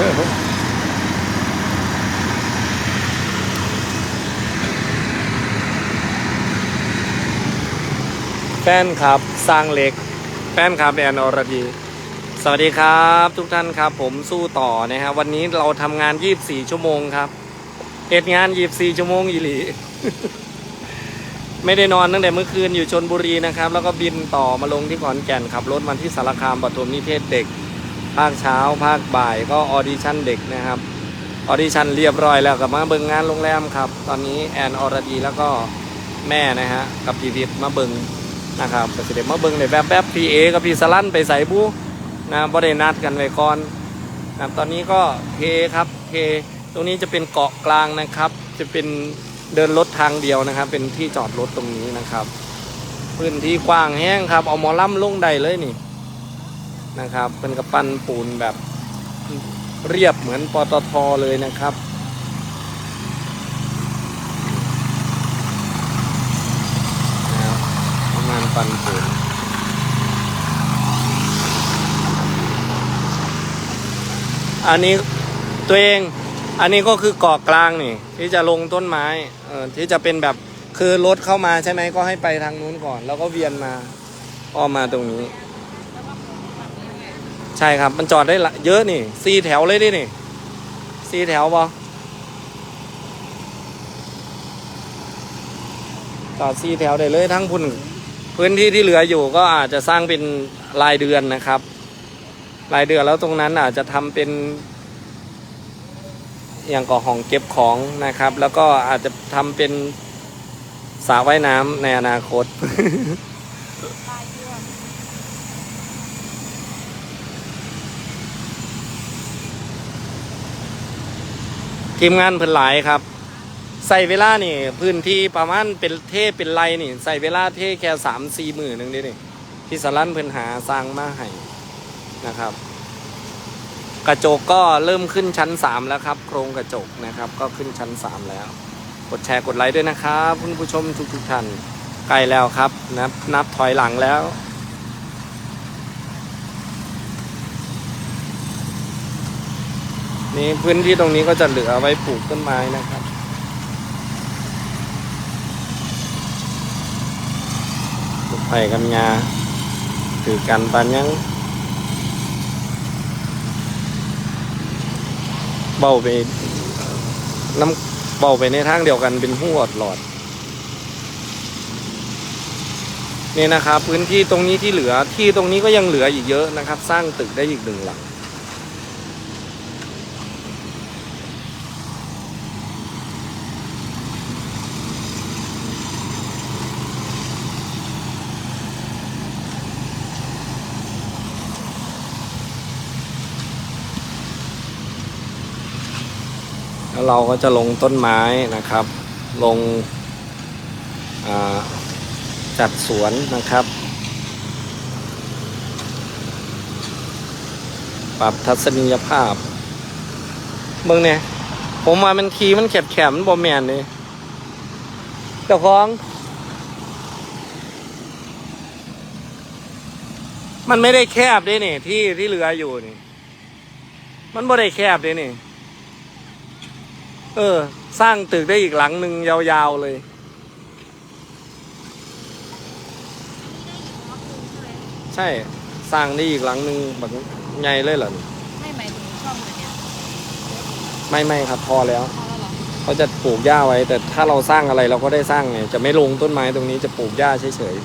แฟนครับสร้างเหล็ก แฟนครับแอนอรดีสวัสดีครับ ทุกท่านครับ ผมสู้ต่อนะฮะวันนี้เราทำงาน 24 ชั่วโมงครับเหตุงาน 24 ชั่วโมงอีหลี ไม่ได้นอนตั้งแต่เมื่อคืนอยู่ชนบุรีนะครับ แล้วก็บินต่อมาลงที่ขอนแก่นขับรถมาที่สารคามปฐมนิเทศเด็ก ภาคเช้าภาคบ่ายก็ออดิชั่นเด็กนะครับออดิชั่นเรียบร้อยแล้วกับมาเบิ่งงานโรงแรมครับ ตอนนี้แอนอรดีแล้วก็แม่นะฮะกับพีพิษมาเบิ่งนะครับก็สิเดมาเบิ่งในแบบแบบพีเอกับพีสลันไปใส่บูนะบ่ได้นัดกันไว้ก่อนนะครับตอนนี้ก็เทครับเทตรงนี้จะเป็นเกาะกลางนะครับ จะเป็นเดินรถทางเดียวนะครับ เป็นที่จอดรถตรงนี้นะครับ พื้นที่กว้างแห้งครับ เอาหมอล่ำลงใดเลยนี่ นะครับ เป็นกระปั้นปูนแบบเรียบเหมือนปตทเลยนะครับนะครับ ประมาณปั้นปูนอันนี้ตัวเองอันนี้ก็คือเกาะกลางนี่ ที่จะลงต้นไม้เออที่จะเป็นแบบคือรถเข้ามาใช่ไหมก็ให้ไปทางนู้นก่อน แล้วก็เวียนมาอ้อมมาตรงนี้ ใช่ครับมันจอดได้เยอะนี่สี่แถวเลยดินี่สี่แถวบอจอดสี่แถวได้เลยทั้งพุ่นพื้นที่ที่เหลืออยู่ก็อาจจะสร้างเป็นรายเดือนนะครับ รายเดือนแล้วตรงนั้นอาจจะทำเป็น อย่างก่อห้องเก็บของนะครับ แล้วก็อาจจะทำเป็นสระว่ายน้ำในอนาคต ทีมงานเพิ่นหลายครับ ใส่เวลานี่ พื้นที่ประมาณเป็นเทเป็นไรนี่ ใส่เวลาเทแค่สามสี่หมื่นหนึ่งเดินี่ที่สลันเพิ่นหาสร้างมาให้นะครับ กระจกก็เริ่มขึ้นชั้นสามแล้วครับ โครงกระจกนะครับ ก็ขึ้นชั้นสามแล้ว กดแชร์กดไลค์ด้วยนะครับคุณผู้ชมทุกทุกๆท่านใกล้แล้วครับนับนับถอยหลังแล้ว นี่พื้นที่ตรงนี้ก็จะเหลือไว้ปลูกต้นไม้นะครับปลูกไผ่กันงาถือกันปันยังเบาไปน้ำเบาไปในทางเดียวกันเป็นหัวหลอด นี่นะครับ พื้นที่ตรงนี้ที่เหลือที่ตรงนี้ก็ยังเหลืออีกเยอะนะครับ สร้างตึกได้อีกหนึ่งหลัง แล้วเราก็จะลงต้นไม้นะครับ ลงจัดสวนนะครับ ปรับทัศนียภาพเบิ่งเนี่ยผมว่ามันทีมันแคบแคบมันบอแมนเลยเจ้าของ มันไม่ได้แคบด้วยนี่ ที่ที่เหลืออยู่นี่ มันบ่ได้แคบด้วยนี่ เออ สร้างตึกได้อีกหลังหนึ่งยาวๆเลย ใช่ สร้างได้อีกหลังหนึ่งแบบใหญ่เลยเหรอไม่หมายถึงช่องเลยเนี่ยไม่ไม่ครับ พอแล้ว พอแล้วเหรอเขาจะปลูกหญ้าไว้ แต่ถ้าเราสร้างอะไรเราก็ได้สร้างไงจะไม่ลงต้นไม้ตรงนี้จะปลูกหญ้าเฉยๆ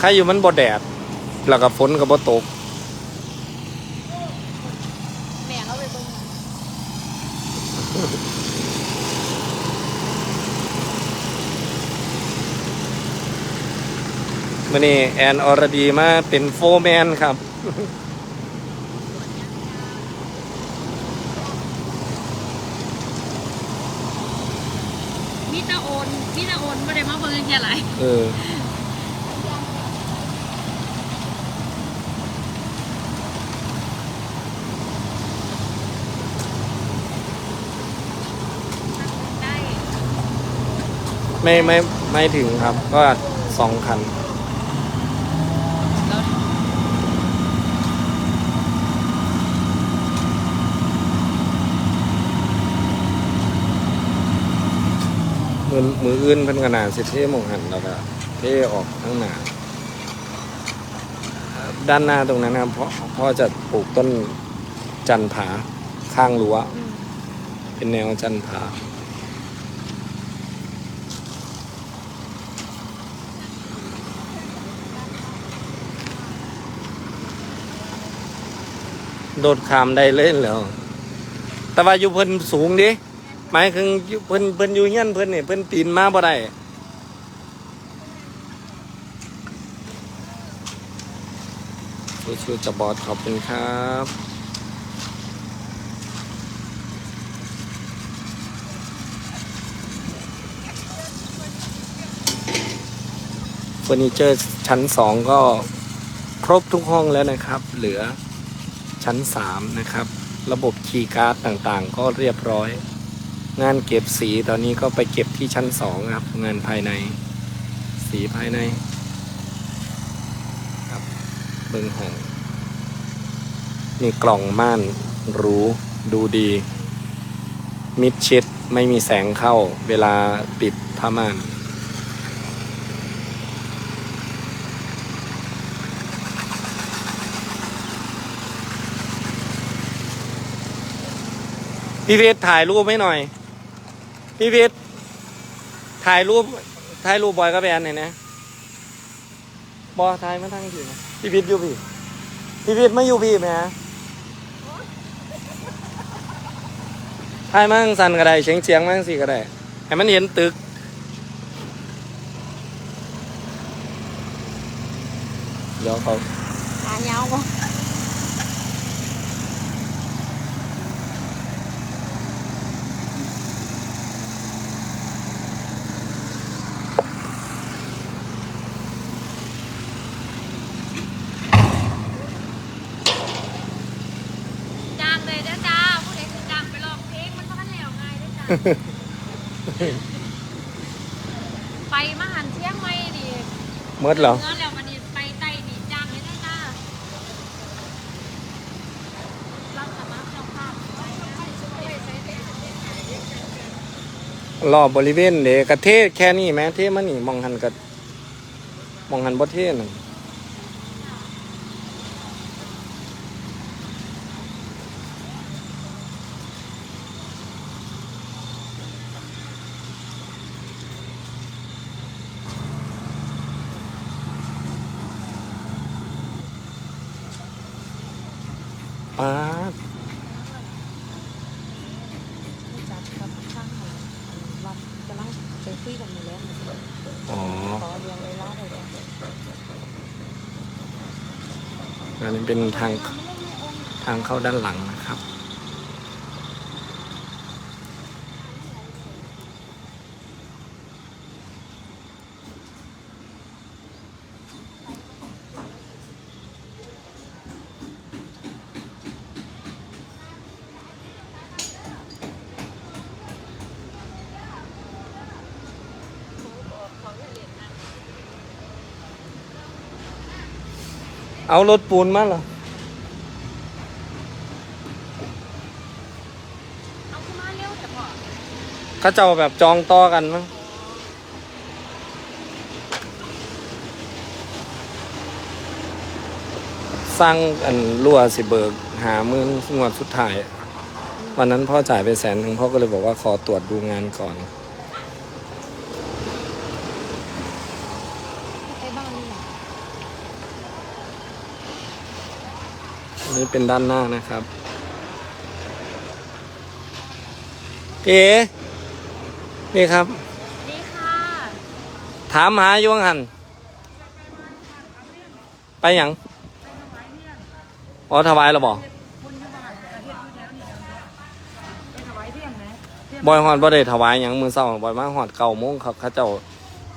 ใครอยู่มันบ่แดด แล้วก็ฝนก็บ่ตก แม่เขาไปเบิ่งหนัง มื่อนี้แอนอรดีมาเป็นโฟร์แมนครับมีตาโอนมีตาโอนไม่ได้มาเบิ่งแค่ไรเออ ไม่ไม่ไม่ถึงครับ ก็สองคันมือมืออื่นเพิ่นขนาดสิเท่หมองหันแล้วก็เท่ออกข้างหน้าด้านหน้าตรงนั้นนะครับพ่อพ่อจะปลูกต้นจันผาข้างรั้ว เป็นแนวจันผา โดดขามได้เล่นแล้วแต่ว่าอยู่เพิ่นสูงดิหมายถึงอเพิ่นเพิ่นอยู่เฮียนเพิ่นนี่เพิ่นปีนมาบ่ได้ชูๆจะบอดขอบคุณครับเฟอร์นิเจอร์ชั้นสองก็ครบทุกห้องแล้วนะครับ เหลือ ชั้นสามนะครับ ระบบคีย์การ์ดต่างๆ ก็เรียบร้อย งานเก็บสีตอนนี้ก็ไปเก็บที่ชั้นสองครับ งานภายใน สีภายในครับเบิ้งหงนี่กล่องม่านรูดูดี มิดชิดไม่มีแสงเข้าเวลาปิดผ้าม่าน พี่เพชรถ่ายรูปให้หน่อย พี่เพชรถ่ายรูปถ่ายรูปบอยกับแอนหน่อยนะบอถ่ายมาทางพี่นะพี่เพชรอยู่พี่ พี่เพชรไม่อยู่พี่ไหมฮะถ่ายมาทางสันก็ได้เฉียงเฉียงมาทางสี่ก็ได้ให้มันเห็นตึกเดี๋ยวเขาขายาบ่ จ้างเลยเด้อจ้าผู้ใดคือจ้างไปร้องเพลงมันพันแล้ว ไงเด้อจ้าไปมหันเที่ยงไม่ดีเมื่อเหรอเนื้อแล้วมันนี่ไปไต่ดีจ้างเลยเด้อจ้ารับสมัครเจ้าภาพไปไปช่วยใช้เด้อรอบบริเวณเดกระเทศแค่นี้แม้เทมันนี่มองหันกับมองหันบ่เทศหนึ่ง ป้าดจัดกับข้างของวัดกำลังไปคุยกันอยู่แล้วอ๋อขอเรียงเวลาเลยอันนี้เป็นทางทางเข้าด้านหลังนะครับ เอารถปูนมาเหรอเอาขึ้นมาเร็วแต่พอเขาเจ้าแบบจองต่อกันมั้งสร้างอันรั่วสิเบิกหามืองวดสุดท้าย วันนั้นพ่อจ่ายไปแสนหนึ่งพ่อก็เลยบอกว่าขอตรวจดูงานก่อน ไอ้บ้านนี่แหละ อั นนี้เป็นด้านหน้านะครับเอ๋นี่ครับนี่ค่ะถามหาอยู่ว่าหัน ไปหยังอ๋อถวายแล้วบอกบอยฮอดบ่ได้ถวายหยังมือเศร้าบอยมาฮอดเก่าโมงครับเขาเจ้า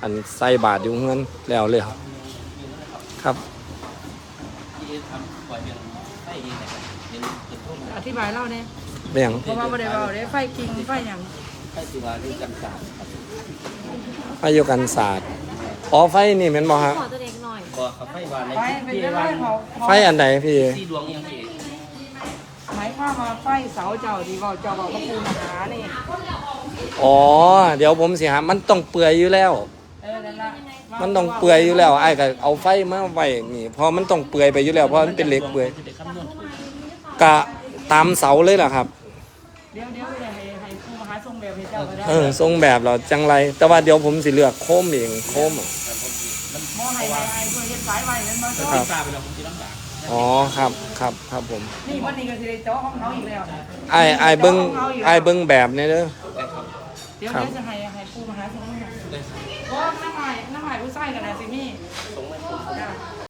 อันใส่บาทอยู่เงินแล้วเลยครับ ครับ ที่ทำปล่อยเป็นไฟเองนะครับเป็นจุดทุ่มอธิบายเล่าเนี่ยเบี่ยงเพราะว่าบ่ได้เว้าได้ไฟกิงไฟหยังไฟสีวาที่กันสาดครับไฟอยู่กันศาสตร์อ๋อไฟนี่แม่นบ่ฮะขอตัวเด็กหน่อยก็เขาไฟวานในไฟที่เป็นที่เรื่องวานเขาไฟอันใดพี่ ที่ดวงยังพี่อหมายความว่าไฟเสาเจ้าที่เว้าเจ้าเว้ากับปูมหานี่อ๋อ เดี๋ยวผมสิหามันต้องเปื่อยอยู่แล้ว เออนั่นล่ะมันต้องเปื่อยอยู่แล้วไอ้ายก็เอาไฟมาไว้นี่เพราะมันต้องเปื่อยไปอยู่แล้วเพราะมันเป็นเหล็กเปื่อย จะ กะตามเสาเลยล่ะครับ เดี๋ยวเดี๋ยวให้ให้ปูมหาส่งแบบให้เจ้าก็ได้เออทรงแบบเราจังไร แต่ว่าเดี๋ยวผมสิเลือกโคมเองโคมอะแต่ผมสิมันหมอให้ให้ให้เพื่อเฮ็ดสายไว้นั่นมาถ้าเจ้าติดฟ้าไปแล้วผมสิลำบากอ๋อครับครับครับผมนี่วันนี้ก็สิได้เจาะห้องเขาอีกแล้วไอ้ไอ้ายเบิ้งไอ้ายเบิ้งแบบเนี่ยเด้อได้ครับเดี๋ยวครับ เดี๋ยวจะให้ให้ปูมหาส่งให้ได้ครับเพราะว่าน้ำหมายน้ำหมายผู้ชายกันนะสิมี่ส่งมาผมจ้ะ